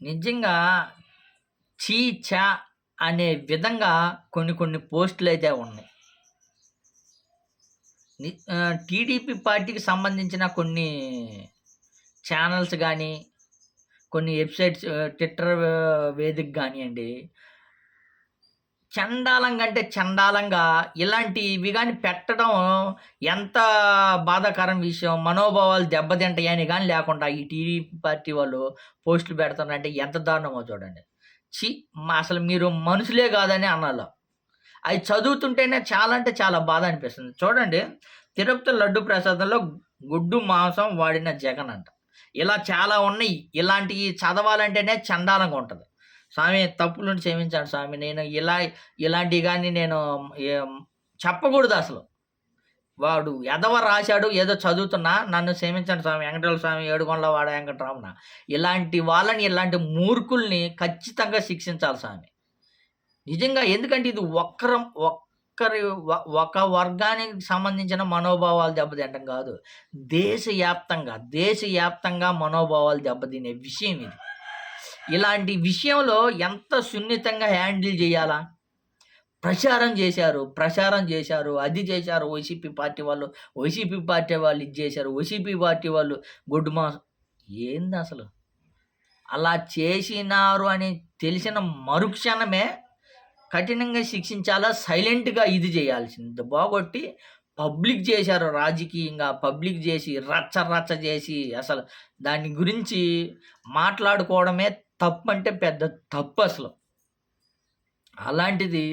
నిజంగా చీ చా అనే విధంగా కొన్ని కొన్ని పోస్టులు అయితే ఉన్నాయి. టీడీపీ పార్టీకి సంబంధించిన కొన్ని ఛానల్స్ కానీ కొన్ని వెబ్సైట్స్ ట్విట్టర్ వేదిక కానివ్వండి చండాలంగా అంటే చండాలంగా ఇలాంటివి కానీ పెట్టడం ఎంత బాధాకరం విషయం? మనోభావాలు దెబ్బతింటాయని కానీ లేకుండా ఈ టీడీపీ పార్టీ వాళ్ళు పోస్టులు పెడుతున్నారంటే ఎంత దారుణమో చూడండి. చి అసలు మీరు మనుషులే కాదని అనాలి. అవి చదువుతుంటేనే చాలా అంటే చాలా బాధ అనిపిస్తుంది. చూడండి తిరుపతి లడ్డు ప్రసాదంలో గుడ్డు మాంసం వాడిన జగన్ అంట. ఇలా చాలా ఉన్నాయి. ఇలాంటివి చదవాలంటేనే చండాలంగా ఉంటుంది. స్వామి తప్పులను క్షమించాడు స్వామి. నేను ఇలా ఇలాంటివి కానీ నేను చెప్పకూడదు అసలు. వాడు ఎదవ రాశాడు ఏదో చదువుతున్నా నన్ను క్షమించండి స్వామి. వెంకటేశ్వర స్వామి ఏడుకొండల వాడ వెంకటరమణ ఇలాంటి వాళ్ళని ఇలాంటి మూర్ఖుల్ని ఖచ్చితంగా శిక్షించాలి స్వామి. నిజంగా ఎందుకంటే ఇది ఒక్కరం ఒక్కరి ఒక వర్గానికి సంబంధించిన మనోభావాలు దెబ్బతింటం కాదు. దేశవ్యాప్తంగా దేశవ్యాప్తంగా మనోభావాలు దెబ్బతినే విషయం ఇది. ఇలాంటి విషయంలో ఎంత సున్నితంగా హ్యాండిల్ చేయాలా? ప్రచారం చేశారు ప్రచారం చేశారు అది చేశారు వైసీపీ పార్టీ వాళ్ళు వైసీపీ పార్టీ వాళ్ళు ఇది చేశారు వైసీపీ పార్టీ వాళ్ళు గుడ్ మా ఏంది అసలు? అలా చేసినారు అని తెలిసిన మరుక్షణమే కఠినంగా శిక్షించాలా? సైలెంట్గా ఇది చేయాల్సింది. బాగొట్టి పబ్లిక్ చేశారు రాజకీయంగా పబ్లిక్ చేసి రచ్చ రచ్చ చేసి అసలు దాని గురించి మాట్లాడుకోవడమే తప్పు అంటే పెద్ద తప్పు అసలు. అలాంటిది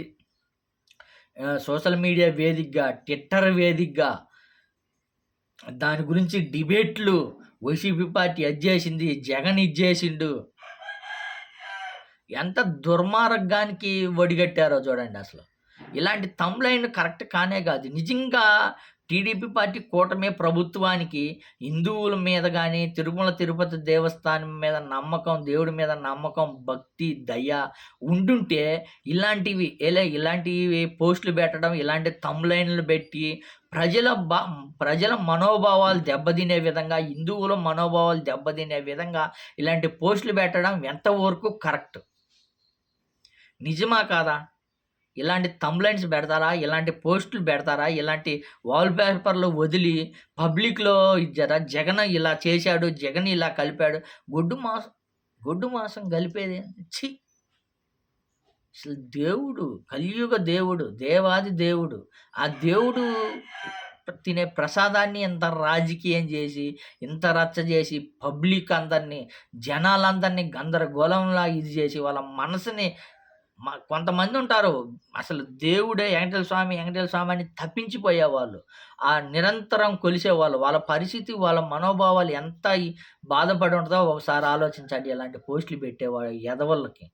సోషల్ మీడియా వేదికగా ట్విట్టర్ వేదికగా దాని గురించి డిబేట్లు వైసీపీ పార్టీ అది చేసింది జగన్ ఇది చేసిండు. ఎంత దుర్మార్గానికి ఒడిగట్టారో చూడండి అసలు. ఇలాంటి తమ్లైన్ కరెక్ట్ కానే కాదు. నిజంగా టీడీపీ పార్టీ కూటమి ప్రభుత్వానికి హిందువుల మీద కానీ తిరుమల తిరుపతి దేవస్థానం మీద నమ్మకం దేవుడి మీద నమ్మకం భక్తి దయ ఉండుంటే ఇలాంటివి ఎలా ఇలాంటివి పోస్టులు పెట్టడం ఇలాంటి తమ్లైన్లు పెట్టి ప్రజల బా ప్రజల మనోభావాలు దెబ్బతినే విధంగా హిందువుల మనోభావాలు దెబ్బతినే విధంగా ఇలాంటి పోస్టులు పెట్టడం ఎంతవరకు కరెక్ట్? నిజమా కాదా? ఇలాంటి తంబ్లైన్స్ పెడతారా? ఇలాంటి పోస్టులు పెడతారా? ఇలాంటి వాల్ పేపర్లు వదిలి పబ్లిక్లో జర జగన్ ఇలా చేశాడు జగన్ ఇలా కలిపాడు. గొడ్డు మాసం గొడ్డు మాసం కలిపేది ఛీ! అసలు దేవుడు కలియుగ దేవుడు దేవాది దేవుడు ఆ దేవుడు తినే ప్రసాదాన్ని ఇంత రాజకీయం చేసి ఇంత రచ్చ చేసి పబ్లిక్ అందరినీ జనాలందరినీ గందరగోళంలా ఇది చేసి వాళ్ళ మనసుని మా కొంతమంది ఉంటారు అసలు దేవుడే వెంకటేశ్వర స్వామి వెంకటేశ్వర స్వామి అని తప్పించిపోయేవాళ్ళు. ఆ నిరంతరం కొలిసేవాళ్ళు. వాళ్ళ పరిస్థితి వాళ్ళ మనోభావాలు ఎంత బాధపడి ఉంటుందో ఒకసారి ఆలోచించండి. ఇలాంటి పోస్టులు పెట్టేవాళ్ళు ఎదవళ్ళకి.